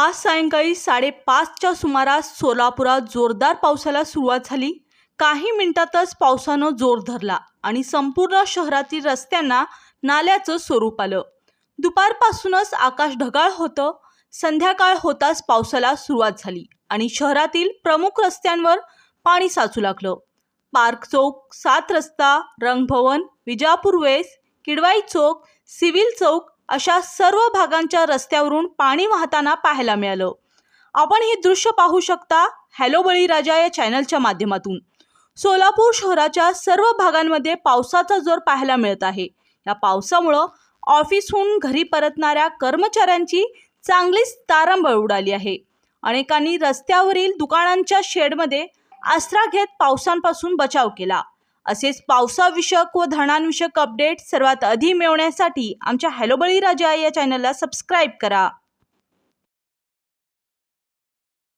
आज सायंकाळी साडेपाचच्या सुमारास सोलापुरात जोरदार पावसाला सुरुवात झाली. काही मिनिटातच पावसानं जोर धरला आणि संपूर्ण शहरातील रस्त्यांना नाल्याचं स्वरूप आलं. दुपारपासूनच आकाश ढगाळ होतं. संध्याकाळ होताच पावसाला सुरुवात झाली आणि शहरातील प्रमुख रस्त्यांवर पाणी साचू लागलं. पार्क चौक सात रस्ता रंगभवन विजापूर वेस किडवाई चौक सिव्हिल चौक अशा सर्व भागांच्या रस्त्यावरून पाणी वाहताना पाहायला मिळालं. आपण हे दृश्य पाहू शकता हॅलो बळीराजा या चॅनलच्या माध्यमातून. सोलापूर शहराच्या सर्व भागांमध्ये पावसाचा जोर पाहायला मिळत आहे. या पावसामुळं ऑफिसहून घरी परतणाऱ्या कर्मचाऱ्यांची चांगलीच तारंबळ उडाली आहे. अनेकांनी रस्त्यावरील दुकानांच्या शेडमध्ये आसरा घेत पावसांपासून बचाव केला. असेच पावसाविषयक व धरणांविषयक अपडेट सर्वात आधी मिळवण्यासाठी आमच्या हॅलो बळीराजा या चॅनलला सबस्क्राईब करा.